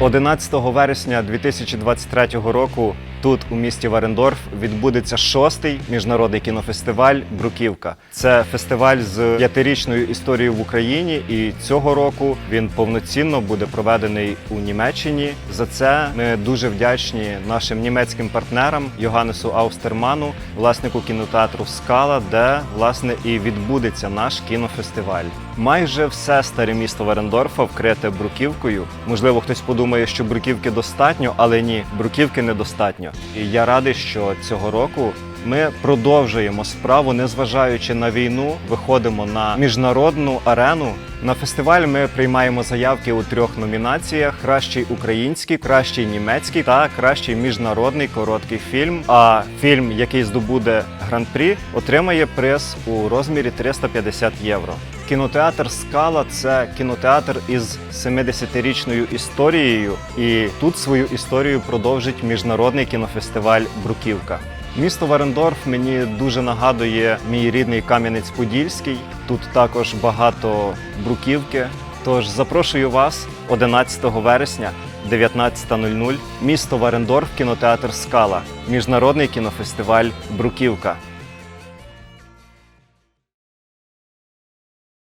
11 вересня 2023 року тут, у місті Варендорф, відбудеться шостий міжнародний кінофестиваль Бруківка. Це фестиваль з п'ятирічною історією в Україні, і цього року він повноцінно буде проведений у Німеччині. За це ми дуже вдячні нашим німецьким партнерам Йоганнесу Аустерману, власнику кінотеатру Скала, де власне і відбудеться наш кінофестиваль. Майже все старе місто Варендорфа вкрите бруківкою. Можливо, хтось подумає, що бруківки достатньо, але ні, бруківки недостатньо. І я радий, що цього року ми продовжуємо справу, незважаючи на війну, виходимо на міжнародну арену. На фестиваль ми приймаємо заявки у трьох номінаціях: кращий український, кращий німецький та кращий міжнародний короткий фільм. А фільм, який здобуде гран-прі, отримає приз у розмірі 350 євро. Кінотеатр Скала це кінотеатр із 70-річною історією, і тут свою історію продовжить міжнародний кінофестиваль Бруківка. Місто Варендорф мені дуже нагадує мій рідний Кам'янець-Подільський. Тут також багато бруківки. Тож запрошую вас 11 вересня, 19.00, місто Варендорф, кінотеатр Скала, міжнародний кінофестиваль Бруківка.